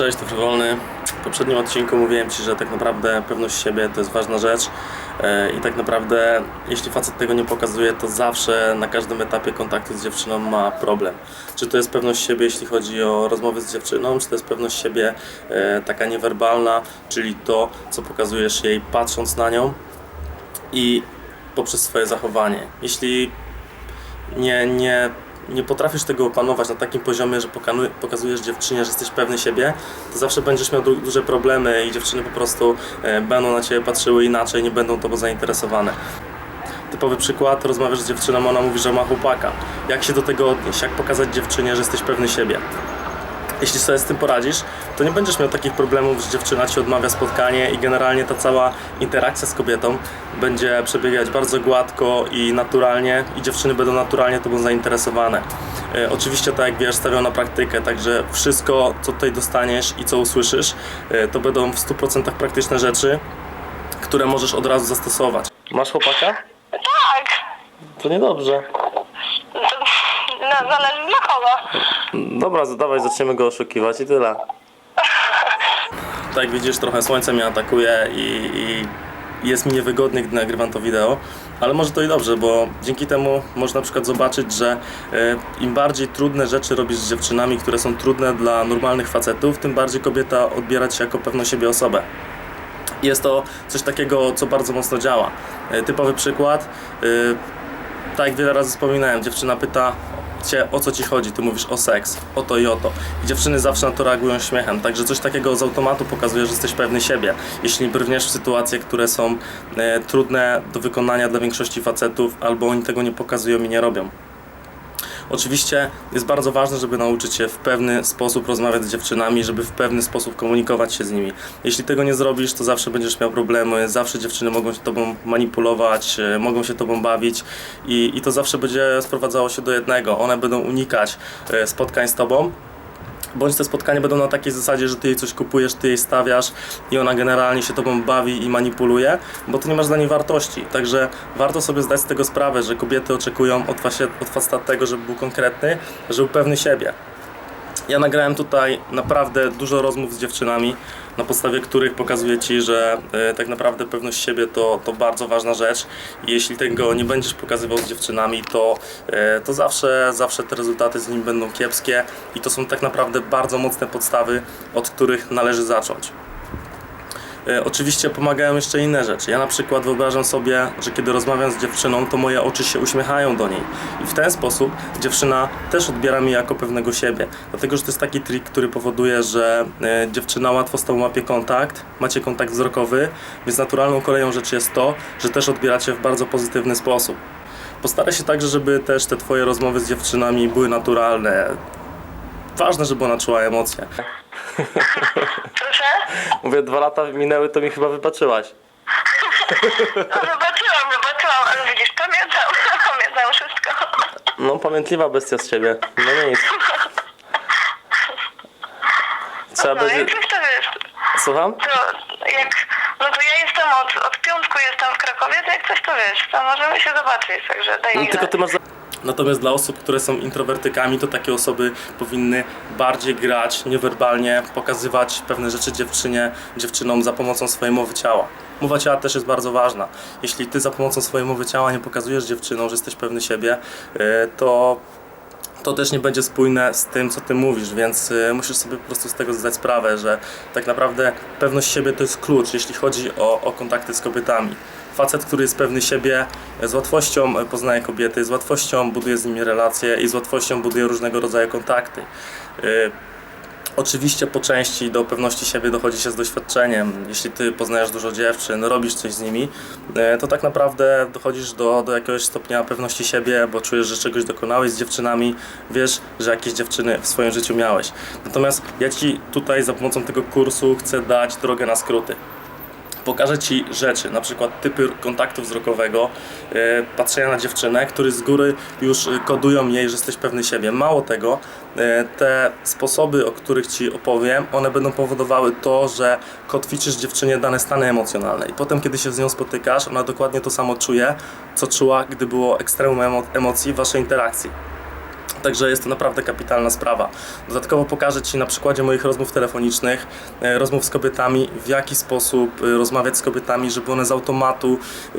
Cześć, to Frywolny. W poprzednim odcinku mówiłem Ci, że tak naprawdę pewność siebie to jest ważna rzecz E, i tak naprawdę jeśli facet tego nie pokazuje, to zawsze na każdym etapie kontaktu z dziewczyną ma problem. Czy to jest pewność siebie, jeśli chodzi o rozmowy z dziewczyną, czy to jest pewność siebie e, taka niewerbalna, czyli to, co pokazujesz jej patrząc na nią i poprzez swoje zachowanie. Jeśli nie, nie, nie potrafisz tego opanować na takim poziomie, że pokazujesz dziewczynie, że jesteś pewny siebie, to zawsze będziesz miał du- duże problemy i dziewczyny po prostu e, będą na ciebie patrzyły inaczej, nie będą tobą zainteresowane. Typowy przykład, rozmawiasz z dziewczyną, ona mówi, że ma chłopaka. Jak się do tego odnieść? Jak pokazać dziewczynie, że jesteś pewny siebie? Jeśli sobie z tym poradzisz, to nie będziesz miał takich problemów, że dziewczyna ci odmawia spotkanie i generalnie ta cała interakcja z kobietą będzie przebiegać bardzo gładko i naturalnie i dziewczyny będą naturalnie tobą zainteresowane. E, oczywiście tak jak wiesz, stawiam na praktykę, także wszystko co tutaj dostaniesz i co usłyszysz, e, to będą w 100% praktyczne rzeczy, które możesz od razu zastosować. Masz chłopaka? Tak. To niedobrze. No, zależy dla kogo. Dobra, dawaj, zaczniemy go oszukiwać i tyle. Tak jak widzisz, trochę słońce mnie atakuje i, i jest mi niewygodnie, gdy nagrywam to wideo, ale może to i dobrze, bo dzięki temu można na przykład zobaczyć, że e, im bardziej trudne rzeczy robisz z dziewczynami, które są trudne dla normalnych facetów, tym bardziej kobieta odbiera cię jako pewną siebie osobę. Jest to coś takiego, co bardzo mocno działa. E, Typowy przykład. e, tak jak wiele razy wspominałem, dziewczyna pyta cię o co ci chodzi, ty mówisz o seks, o to i o to. I dziewczyny zawsze na to reagują śmiechem, także coś takiego z automatu pokazuje, że jesteś pewny siebie. Jeśli brniesz w sytuacje, które są e, trudne do wykonania dla większości facetów, albo oni tego nie pokazują i nie robią. Oczywiście jest bardzo ważne, żeby nauczyć się w pewny sposób rozmawiać z dziewczynami, żeby w pewny sposób komunikować się z nimi. Jeśli tego nie zrobisz, to zawsze będziesz miał problemy, zawsze dziewczyny mogą się tobą manipulować, e, mogą się tobą bawić i, i to zawsze będzie sprowadzało się do jednego. One będą unikać e, spotkań z tobą, Bądź te spotkania będą na takiej zasadzie, że ty jej coś kupujesz, ty jej stawiasz i ona generalnie się tobą bawi i manipuluje, bo ty nie masz dla niej wartości. Także warto sobie zdać z tego sprawę, że kobiety oczekują od, fasie, od faceta tego, żeby był konkretny, żeby był pewny siebie. Ja nagrałem tutaj naprawdę dużo rozmów z dziewczynami, na podstawie których pokazuję Ci, że e, tak naprawdę pewność siebie to, to bardzo ważna rzecz. I jeśli tego nie będziesz pokazywał z dziewczynami, to, e, to zawsze, zawsze te rezultaty z nim będą kiepskie i to są tak naprawdę bardzo mocne podstawy, od których należy zacząć. E, Oczywiście pomagają jeszcze inne rzeczy. Ja na przykład wyobrażam sobie, że kiedy rozmawiam z dziewczyną, to moje oczy się uśmiechają do niej. I w ten sposób dziewczyna też odbiera mnie jako pewnego siebie. Dlatego, że to jest taki trik, który powoduje, że e, dziewczyna łatwo z tobą łapie kontakt, macie kontakt wzrokowy, więc naturalną koleją rzeczy jest to, że też odbieracie w bardzo pozytywny sposób. Postaraj się także, żeby też te twoje rozmowy z dziewczynami były naturalne. Ważne, żeby ona czuła emocje. Proszę? Mówię, dwa lata minęły, to mi chyba wybaczyłaś. No, zobaczyłam, zobaczyłam, ale widzisz, pamiętam, pamiętam wszystko. No, pamiętliwa bestia z ciebie. No nic. Trzeba No, będzie... jak coś to wiesz, Słucham? to jak, no to ja jestem od, od piątku jestem w Krakowie, to jak coś to wiesz, to możemy się zobaczyć, także daj No, mi tylko znać. ty masz... za- Natomiast dla osób, które są introwertykami, to takie osoby powinny bardziej grać niewerbalnie, pokazywać pewne rzeczy dziewczynie, dziewczynom za pomocą swojej mowy ciała. Mowa ciała też jest bardzo ważna. Jeśli ty za pomocą swojej mowy ciała nie pokazujesz dziewczynom, że jesteś pewny siebie, yy, to to też nie będzie spójne z tym, co ty mówisz, więc y, musisz sobie po prostu z tego zdać sprawę, że tak naprawdę pewność siebie to jest klucz, jeśli chodzi o, o kontakty z kobietami. Facet, który jest pewny siebie, y, z łatwością y, poznaje kobiety, z łatwością buduje z nimi relacje i z łatwością buduje różnego rodzaju kontakty. Y, Oczywiście po części do pewności siebie dochodzi się z doświadczeniem. Jeśli ty poznajesz dużo dziewczyn, robisz coś z nimi, e, to tak naprawdę dochodzisz do, do jakiegoś stopnia pewności siebie, bo czujesz, że czegoś dokonałeś z dziewczynami, wiesz, że jakieś dziewczyny w swoim życiu miałeś. Natomiast ja ci tutaj za pomocą tego kursu chcę dać drogę na skróty pokażę Ci rzeczy, na przykład typy kontaktu wzrokowego, e, patrzenia na dziewczynę, które z góry już e, kodują jej, że jesteś pewny siebie. Mało tego, e, te sposoby, o których Ci opowiem, one będą powodowały to, że kotwiczysz dziewczynie dane stany emocjonalne i potem, kiedy się z nią spotykasz, ona dokładnie to samo czuje, co czuła, gdy było ekstremum emo- emocji w Waszej interakcji. Także jest to naprawdę kapitalna sprawa. Dodatkowo pokażę Ci na przykładzie moich rozmów telefonicznych, e, rozmów z kobietami, w jaki sposób e, rozmawiać z kobietami, żeby one z automatu e,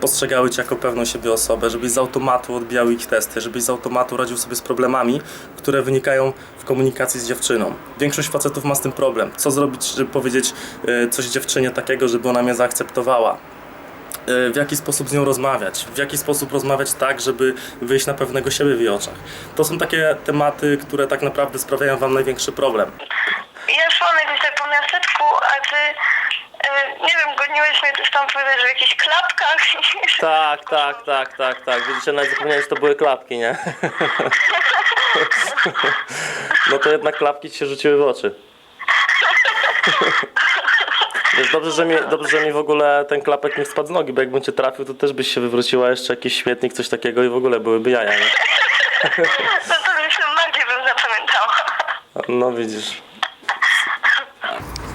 postrzegały Cię jako pewną siebie osobę, żebyś z automatu odbijały ich testy, żebyś z automatu radził sobie z problemami, które wynikają w komunikacji z dziewczyną. Większość facetów ma z tym problem. Co zrobić, żeby powiedzieć coś dziewczynie takiego, żeby ona mnie zaakceptowała? E, w jaki sposób z nią rozmawiać, w jaki sposób rozmawiać tak, żeby wyjść na pewnego siebie w jej oczach. To są takie tematy, które tak naprawdę sprawiają Wam największy problem. Ja szłam jakoś tak po miasteczku, a ty, e, nie wiem, goniłeś mnie też tam powiedzieć, że w jakichś klapkach. Tak, tak, tak, tak, tak. Widzicie, nawet zapomniałem, że to były klapki, nie? No to jednak klapki ci się rzuciły w oczy. Wiesz, dobrze, że mi, dobrze, że mi w ogóle ten klapek nie spadł z nogi, bo jakbym cię trafił, to też byś się wywróciła jeszcze jakiś śmietnik, coś takiego i w ogóle byłyby jaja, nie? No to myślę, bardziej bym zapamiętała. No widzisz.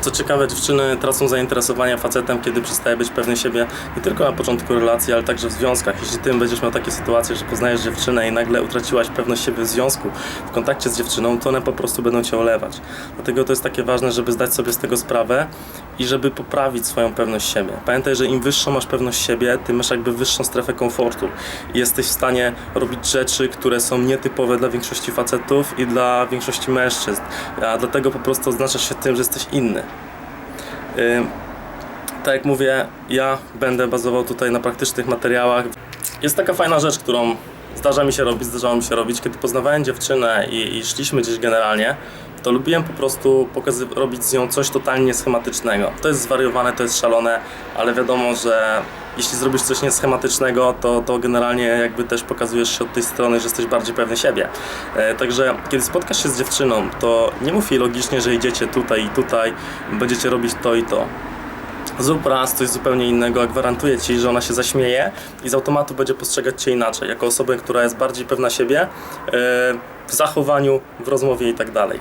Co ciekawe, dziewczyny tracą zainteresowanie facetem, kiedy przestaje być pewny siebie nie tylko na początku relacji, ale także w związkach. Jeśli ty będziesz miał takie sytuacje, że poznajesz dziewczynę i nagle utraciłaś pewność siebie w związku, w kontakcie z dziewczyną, to one po prostu będą cię olewać. Dlatego to jest takie ważne, żeby zdać sobie z tego sprawę i żeby poprawić swoją pewność siebie. Pamiętaj, że im wyższą masz pewność siebie, tym masz jakby wyższą strefę komfortu i jesteś w stanie robić rzeczy, które są nietypowe dla większości facetów i dla większości mężczyzn. A dlatego po prostu oznaczasz się tym, że jesteś inny. Ym, tak jak mówię, ja będę bazował tutaj na praktycznych materiałach. Jest taka fajna rzecz, którą zdarza mi się robić, zdarzało mi się robić, kiedy poznawałem dziewczynę i, i szliśmy gdzieś generalnie, to lubiłem po prostu robić z nią coś totalnie schematycznego. To jest zwariowane, to jest szalone, ale wiadomo, że jeśli zrobisz coś nieschematycznego, to, to generalnie jakby też pokazujesz się od tej strony, że jesteś bardziej pewny siebie. E, także kiedy spotkasz się z dziewczyną, to nie mów jej logicznie, że idziecie tutaj i tutaj, będziecie robić to i to. Zrób raz coś zupełnie innego, a gwarantuję Ci, że ona się zaśmieje i z automatu będzie postrzegać Cię inaczej, jako osobę, która jest bardziej pewna siebie e, w zachowaniu, w rozmowie i tak dalej.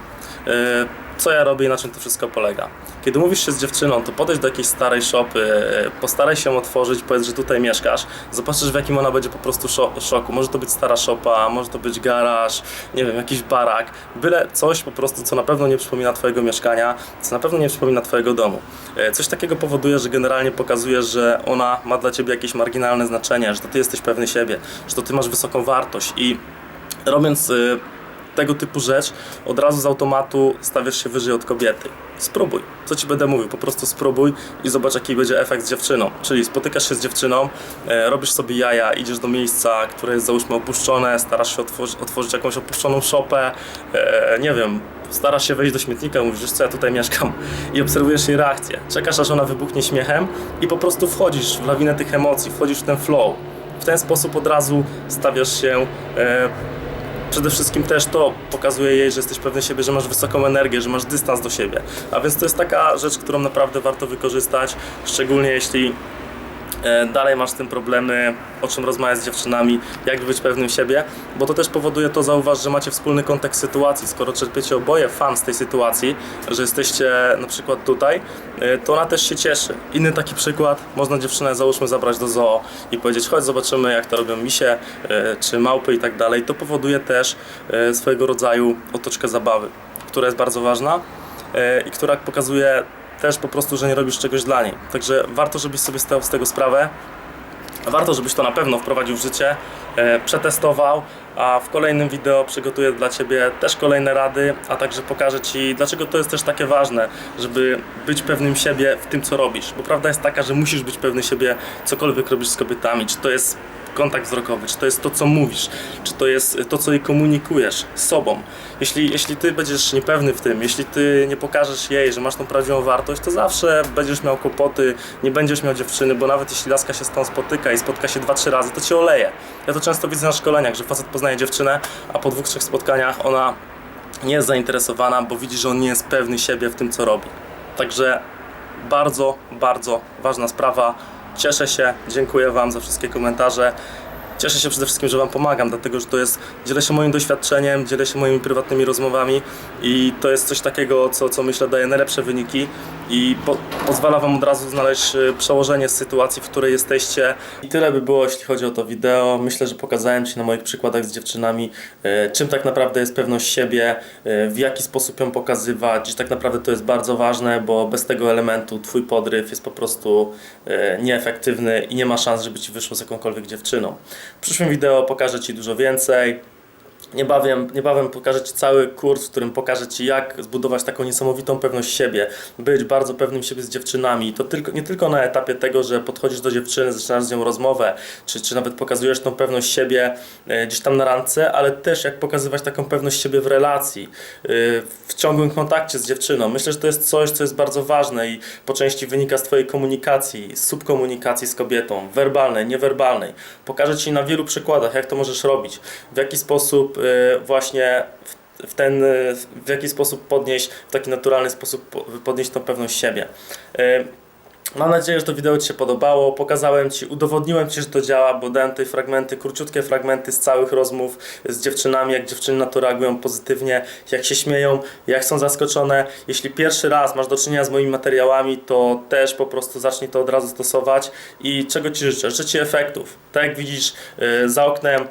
E, Co ja robię i na czym to wszystko polega? Kiedy mówisz się z dziewczyną, to podejdź do jakiejś starej szopy, e, postaraj się ją otworzyć, powiedz, że tutaj mieszkasz, zobaczysz w jakim ona będzie po prostu szo- szoku. Może to być stara szopa, może to być garaż, nie wiem, jakiś barak, byle coś po prostu, co na pewno nie przypomina Twojego mieszkania, co na pewno nie przypomina Twojego domu. E, Coś takiego powoduje, że generalnie pokazujesz, że ona ma dla Ciebie jakieś marginalne znaczenie, że to Ty jesteś pewny siebie, że to Ty masz wysoką wartość i robiąc y, tego typu rzecz, od razu z automatu stawiasz się wyżej od kobiety. Spróbuj. Co ci będę mówił? Po prostu spróbuj i zobacz, jaki będzie efekt z dziewczyną. Czyli spotykasz się z dziewczyną, e, robisz sobie jaja, idziesz do miejsca, które jest załóżmy opuszczone, starasz się otworzyć, otworzyć jakąś opuszczoną szopę, e, nie wiem, starasz się wejść do śmietnika, mówisz, wiesz co, ja tutaj mieszkam i obserwujesz jej reakcję. Czekasz, aż ona wybuchnie śmiechem i po prostu wchodzisz w lawinę tych emocji, wchodzisz w ten flow. W ten sposób od razu stawiasz się e, przede wszystkim też to pokazuje jej, że jesteś pewny siebie, że masz wysoką energię, że masz dystans do siebie. A więc to jest taka rzecz, którą naprawdę warto wykorzystać, szczególnie jeśli dalej masz z tym problemy, o czym rozmawiać z dziewczynami, jak być pewnym siebie, bo to też powoduje to, zauważ, że macie wspólny kontekst sytuacji. Skoro czerpiecie oboje fan z tej sytuacji, że jesteście na przykład tutaj, e, to ona też się cieszy. Inny taki przykład, można dziewczynę załóżmy zabrać do zoo i powiedzieć, chodź zobaczymy jak to robią misie, e, czy małpy i tak dalej. To powoduje też e, swojego rodzaju otoczkę zabawy, która jest bardzo ważna e, i która pokazuje też po prostu, że nie robisz czegoś dla niej. Także warto, żebyś sobie zdał z tego sprawę. Warto, żebyś to na pewno wprowadził w życie, e, przetestował, a w kolejnym wideo przygotuję dla Ciebie też kolejne rady, a także pokażę Ci, dlaczego to jest też takie ważne, żeby być pewnym siebie w tym, co robisz. Bo prawda jest taka, że musisz być pewny siebie, cokolwiek robisz z kobietami, czy to jest kontakt wzrokowy, czy to jest to, co mówisz, czy to jest to, co jej komunikujesz z sobą. Jeśli, jeśli ty będziesz niepewny w tym, jeśli ty nie pokażesz jej, że masz tą prawdziwą wartość, to zawsze będziesz miał kłopoty, nie będziesz miał dziewczyny, bo nawet jeśli laska się z tą spotyka i spotka się dwa, trzy razy, to cię oleje. Ja to często widzę na szkoleniach, że facet poznaje dziewczynę, a po dwóch, trzech spotkaniach ona nie jest zainteresowana, bo widzi, że on nie jest pewny siebie w tym, co robi. Także bardzo, bardzo ważna sprawa. Cieszę się, dziękuję Wam za wszystkie komentarze. Cieszę się przede wszystkim, że Wam pomagam, dlatego że to jest, dzielę się moim doświadczeniem, dzielę się moimi prywatnymi rozmowami i to jest coś takiego, co, co myślę daje najlepsze wyniki i po, pozwala Wam od razu znaleźć e, przełożenie z sytuacji, w której jesteście. I tyle by było, jeśli chodzi o to wideo. Myślę, że pokazałem Ci na moich przykładach z dziewczynami, e, czym tak naprawdę jest pewność siebie, e, w jaki sposób ją pokazywać, że tak naprawdę to jest bardzo ważne, bo bez tego elementu Twój podryw jest po prostu nieefektywny i nie ma szans, żeby Ci wyszło z jakąkolwiek dziewczyną. W przyszłym wideo pokażę Ci dużo więcej. Niebawem, niebawem pokażę Ci cały kurs, w którym pokażę Ci, jak zbudować taką niesamowitą pewność siebie, być bardzo pewnym siebie z dziewczynami. To tylko, nie tylko na etapie tego, że podchodzisz do dziewczyny, zaczynasz z nią rozmowę, czy, czy nawet pokazujesz tą pewność siebie e, gdzieś tam na randce, ale też jak pokazywać taką pewność siebie w relacji, e, w ciągłym kontakcie z dziewczyną. Myślę, że to jest coś, co jest bardzo ważne i po części wynika z Twojej komunikacji, subkomunikacji z kobietą, werbalnej, niewerbalnej. Pokażę Ci na wielu przykładach, jak to możesz robić, w jaki sposób właśnie w, ten, e, w jaki sposób podnieść, w taki naturalny sposób po- podnieść tą pewność siebie. Mam nadzieję, że to wideo Ci się podobało. Pokazałem Ci, udowodniłem Ci, że to działa, bo dałem tutaj fragmenty, króciutkie fragmenty z całych rozmów z dziewczynami, jak dziewczyny na to reagują pozytywnie, jak się śmieją, jak są zaskoczone. Jeśli pierwszy raz masz do czynienia z moimi materiałami, to też po prostu zacznij to od razu stosować. I czego Ci życzę? Życzę Ci efektów. Tak jak widzisz yy, za oknem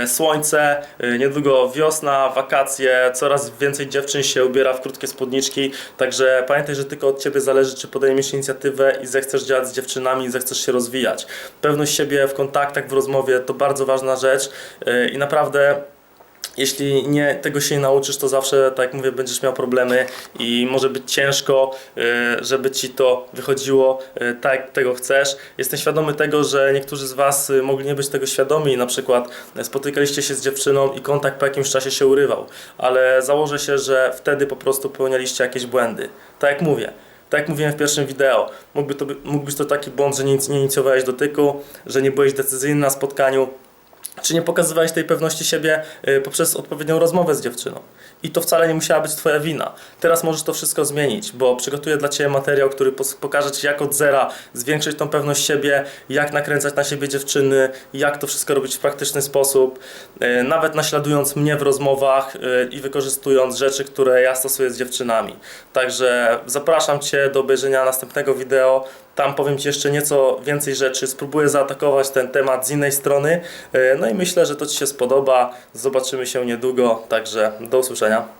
yy, słońce, yy, niedługo wiosna, wakacje, coraz więcej dziewczyn się ubiera w krótkie spódniczki, także pamiętaj, że tylko od Ciebie zależy, czy podejmiesz inicjatywę i zechcesz działać z dziewczynami i zechcesz się rozwijać. Pewność siebie w kontaktach, w rozmowie to bardzo ważna rzecz yy, i naprawdę jeśli nie, tego się nie nauczysz, to zawsze, tak jak mówię, będziesz miał problemy i może być ciężko, y, żeby ci to wychodziło y, tak, jak tego chcesz. Jestem świadomy tego, że niektórzy z Was mogli nie być tego świadomi, na przykład spotykaliście się z dziewczyną i kontakt po jakimś czasie się urywał, ale założę się, że wtedy po prostu popełnialiście jakieś błędy. Tak jak mówię. Tak jak mówiłem w pierwszym wideo, mógłby to, mógł być to taki błąd, że nie, nie inicjowałeś dotyku, że nie byłeś decyzyjny na spotkaniu, czy nie pokazywałeś tej pewności siebie y, poprzez odpowiednią rozmowę z dziewczyną. I to wcale nie musiała być Twoja wina. Teraz możesz to wszystko zmienić, bo przygotuję dla Ciebie materiał, który pokaże Ci jak od zera zwiększyć tą pewność siebie, jak nakręcać na siebie dziewczyny, jak to wszystko robić w praktyczny sposób, y, nawet naśladując mnie w rozmowach y, i wykorzystując rzeczy, które ja stosuję z dziewczynami. Także zapraszam Cię do obejrzenia następnego wideo. Tam powiem Ci jeszcze nieco więcej rzeczy, spróbuję zaatakować ten temat z innej strony. E, No i myślę, że to Ci się spodoba. Zobaczymy się niedługo, także do usłyszenia.